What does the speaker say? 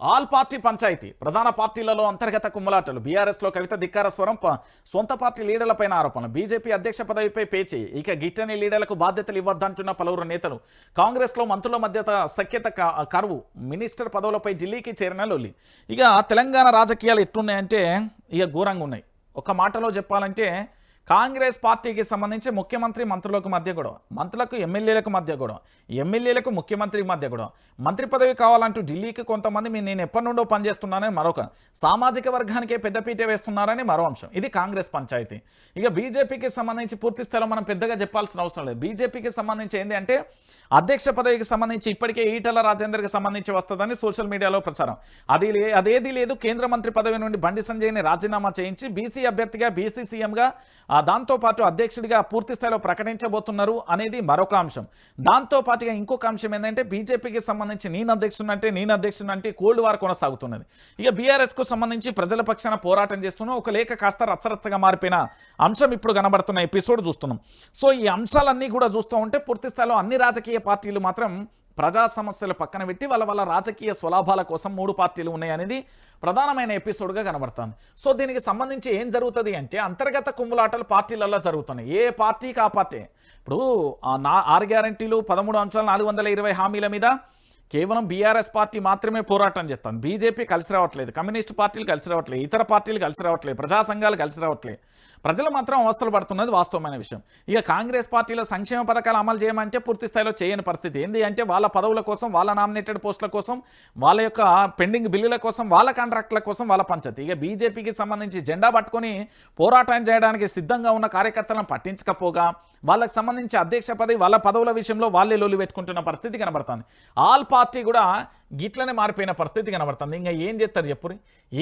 All party panchayat ప్రధాన పార్టీలలో అంతర్గత కుమ్మలాటలు బీఆర్ఎస్లో కవిత ధిక్కార స్వరం సొంత పార్టీ లీడర్లపైన ఆరోపణలు బీజేపీ అధ్యక్ష పదవిపై పేచి ఇక గిట్టని లీడర్లకు బాధ్యతలు ఇవ్వద్దంటున్న పలువురు నేతలు. కాంగ్రెస్లో మంత్రుల మధ్య సఖ్యత కరువు మినిస్టర్ పదవులపై ఢిల్లీకి చేరిన లొల్లి. ఇక తెలంగాణ రాజకీయాలు ఎట్లున్నాయంటే ఇక ఘోరంగా ఉన్నాయి. ఒక మాటలో చెప్పాలంటే కాంగ్రెస్ పార్టీకి సంబంధించి ముఖ్యమంత్రి మంత్రులకు మధ్య గొడవ మంత్రులకు ఎమ్మెల్యేలకు మధ్య గొడవ ఎమ్మెల్యేలకు ముఖ్యమంత్రికి మధ్య గొడవ. మంత్రి పదవి కావాలంటూ ఢిల్లీకి కొంతమంది మీ నేను ఎప్పటి నుండో పనిచేస్తున్నానని మరొక సామాజిక వర్గానికే పెద్దపీట వేస్తున్నారని మరో అంశం. ఇది కాంగ్రెస్ పంచాయతీ. ఇక బీజేపీకి సంబంధించి పూర్తి స్థలం మనం పెద్దగా చెప్పాల్సిన అవసరం లేదు. బీజేపీకి సంబంధించి ఏంటి అంటే అధ్యక్ష పదవికి సంబంధించి ఇప్పటికే ఈటల రాజేందర్కి సంబంధించి వస్తుందని సోషల్ మీడియాలో ప్రచారం. అది అదేది లేదు కేంద్ర మంత్రి పదవి నుండి బండి సంజయ్ని రాజీనామా చేయించి బీసీ అభ్యర్థిగా బీసీ సీఎంగా ఆ దాంతోపాటు అధ్యక్షుడిగా పూర్తి స్థాయిలో ప్రకటించబోతున్నారు అనేది మరొక అంశం. దాంతోపాటుగా ఇంకొక అంశం ఏంటంటే బీజేపీకి సంబంధించి నేను అధ్యక్షుడు అంటే నేను అధ్యక్షుడు అంటే కోల్డ్ వార్ కొనసాగుతున్నది. ఇక బీఆర్ఎస్కు సంబంధించి ప్రజల పక్షాన పోరాటం చేస్తున్నాం ఒక లేఖ కాస్త రచ్చరచ్చగా మారిపోయిన అంశం ఇప్పుడు కనబడుతున్న ఎపిసోడ్ చూస్తున్నాం. సో ఈ అంశాలన్నీ కూడా చూస్తూ ఉంటే పూర్తి స్థాయిలో అన్ని రాజకీయ పార్టీలు మాత్రం ప్రజా సమస్యలు పక్కన పెట్టి వాళ్ళ వాళ్ళ రాజకీయ స్వలాభాల కోసం మూడు పార్టీలు ఉన్నాయనేది ప్రధానమైన ఎపిసోడ్గా కనబడుతుంది. సో దీనికి సంబంధించి ఏం జరుగుతుంది అంటే అంతర్గత కుమ్ములాటలు పార్టీలలో జరుగుతున్నాయి. ఏ పార్టీకి ఆ పార్టీ? ఇప్పుడు నా ఆరు గ్యారంటీలు పదమూడు అంశాలు నాలుగు వందల ఇరవై హామీల మీద కేవలం బీఆర్ఎస్ పార్టీ మాత్రమే పోరాటం చేస్తాను బీజేపీ కలిసి రావట్లేదు కమ్యూనిస్ట్ పార్టీలు కలిసి రావట్లేదు ఇతర పార్టీలు కలిసి రావట్లేదు ప్రజా సంఘాలు కలిసి రావట్లేదు. ప్రజలు మాత్రం అవస్థలు పడుతున్నది వాస్తవమైన విషయం. ఇక కాంగ్రెస్ పార్టీలో సంక్షేమ పథకాలు అమలు చేయమంటే పూర్తి స్థాయిలో చేయని పరిస్థితి. ఏంది అంటే వాళ్ళ పదవుల కోసం వాళ్ళ నామినేటెడ్ పోస్టుల కోసం వాళ్ళ యొక్క పెండింగ్ బిల్లుల కోసం వాళ్ళ కాంట్రాక్టుల కోసం వాళ్ళ పంచతి ఇక బీజేపీకి సంబంధించి జెండా పట్టుకొని పోరాటం చేయడానికి సిద్ధంగా ఉన్న కార్యకర్తలను పట్టించకపోగా వాళ్ళకి సంబంధించి అధ్యక్ష పదవి వాళ్ళ పదవుల విషయంలో వాళ్ళే లొల్లి పెట్టుకుంటున్న పరిస్థితి కనబడుతుంది. ఆల్ పార్టీ కూడా గిట్లనే మారిపోయిన పరిస్థితి కనబడుతుంది. ఇంకా ఏం చేస్తారు చెప్పురి?